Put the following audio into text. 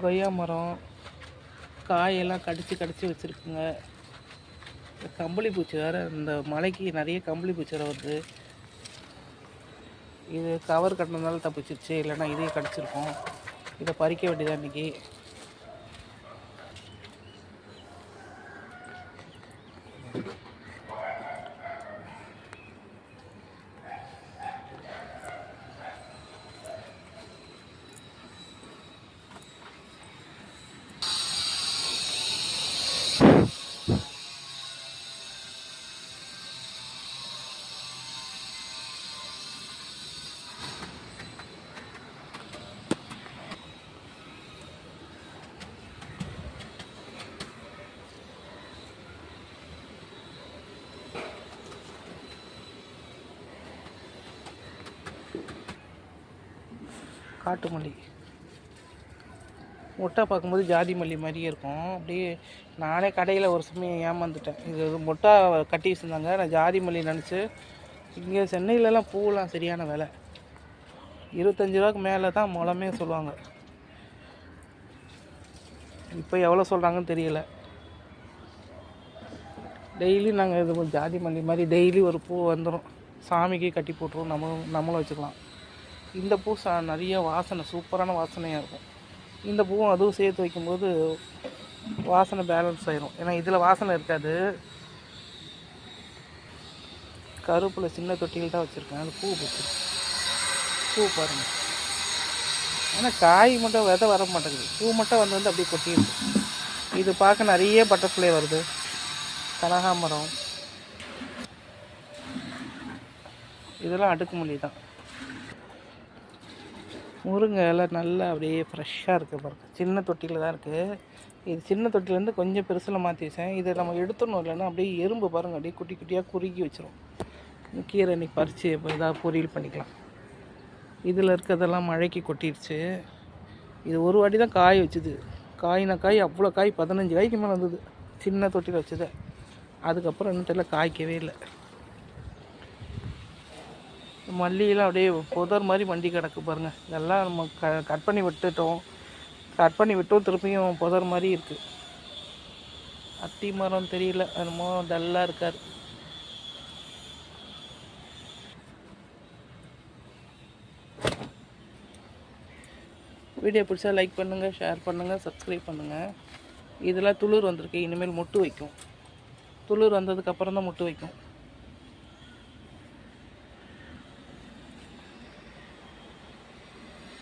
கொய்யா மரம் காயெல்லாம் கடித்து கடித்து வச்சுருக்குங்க. கம்பளி பூச்சி வேறு இந்த மலைக்கு நிறைய கம்பளி பூச்சி வேறு வருது. இது கவர் கட்டினதுனால தப்பிச்சிருச்சு இல்லைன்னா இதே கடிச்சிருக்கோம் இதை பறிக்க வேண்டியதா இன்னைக்கு. காட்டு மல்லி. மொட்டை பார்க்கும்போது ஜாதி மல்லி மாதிரியே இருக்கும். அப்படியே நானே கடையில் ஒரு சமயம் ஏமாந்துட்டேன். இது மொட்டை கட்டி வச்சுருந்தாங்க. நான் ஜாதி மல்லி நினச்சி இங்கே சென்னையிலலாம் பூவெலாம் சரியான விலை. இருபத்தஞ்சி ரூபாய்க்கு மேலே தான் முளமே சொல்லுவாங்க. இப்போ எவ்வளோ சொல்கிறாங்கன்னு தெரியல. டெய்லி நாங்கள் இது ஜாதி மல்லி மாதிரி டெய்லி ஒரு பூ வந்துடும் சாமிக்கு கட்டி போட்டுருவோம் நம்ம நம்மளும் வச்சுக்கலாம். இந்த பூ சா நிறைய வாசனை சூப்பரான வாசனையாக இருக்கும். இந்த பூவும் அதுவும் சேர்த்து வைக்கும்போது வாசனை பேலன்ஸ் ஆயிரும். ஏன்னா இதில் வாசனை இருக்காது. கருப்பில் சின்ன தொட்டியில் தான் வச்சுருக்கேன். அது பூ வச்சுருக்கேன் பூ பாருங்கள் ஆனால் காய் மட்டும் விதை வர மாட்டேங்குது. பூ மட்டும் வந்து வந்து அப்படியே கொட்டிடுது. இது பார்க்க நிறைய பட்டர்ஃப்ளை வருது. கனகாமரம் இதெல்லாம் அடுக்குமல்லி தான். முருங்கை இலை நல்லா அப்படியே ஃப்ரெஷ்ஷாக இருக்குது பாருங்க. சின்ன தொட்டியில் தான் இருக்குது இது சின்ன தொட்டிலேருந்து கொஞ்சம் பெருசில் மாற்றி வச்சேன். இதை நம்ம எடுத்துடணும் இல்லைன்னா அப்படியே எறும்பு பாருங்கள் அப்படியே குட்டி குட்டியாக குறுகி வச்சிரும். கீரை இன்னைக்கு பறித்து இப்போ ஏதாவது பொரியல் பண்ணிக்கலாம். இதில் இருக்கிறதெல்லாம் மழைக்கு கொட்டிடுச்சு இது ஒரு வாட்டி தான் காய் வச்சுது. காயின காய் அவ்வளோ காய் பதினஞ்சு காய்க்கு மேலே வந்தது. சின்ன தொட்டியில் வச்சதை. அதுக்கப்புறம் இன்னும் தெரியல காய்க்கவே இல்லை. மல்லியெல்லாம் அப்படியே புதர் மாதிரி மண்டி கிடக்கு பாருங்கள் இதெல்லாம் நம்ம க கட் பண்ணி விட்டுட்டோம். கட் பண்ணி விட்டோம் திருப்பியும் புதர் மாதிரி இருக்குது அத்தி மரம் தெரியல என்னமோ டல்லாக இருக்கார். வீடியோ பிடிச்சா லைக் பண்ணுங்கள் ஷேர் பண்ணுங்கள் சப்ஸ்கிரைப் பண்ணுங்கள் இதெல்லாம் துளிர் வந்திருக்கு இனிமேல் முட்டு வைக்கும். துளிர் வந்ததுக்கப்புறம் தான் முட்டு வைக்கும்.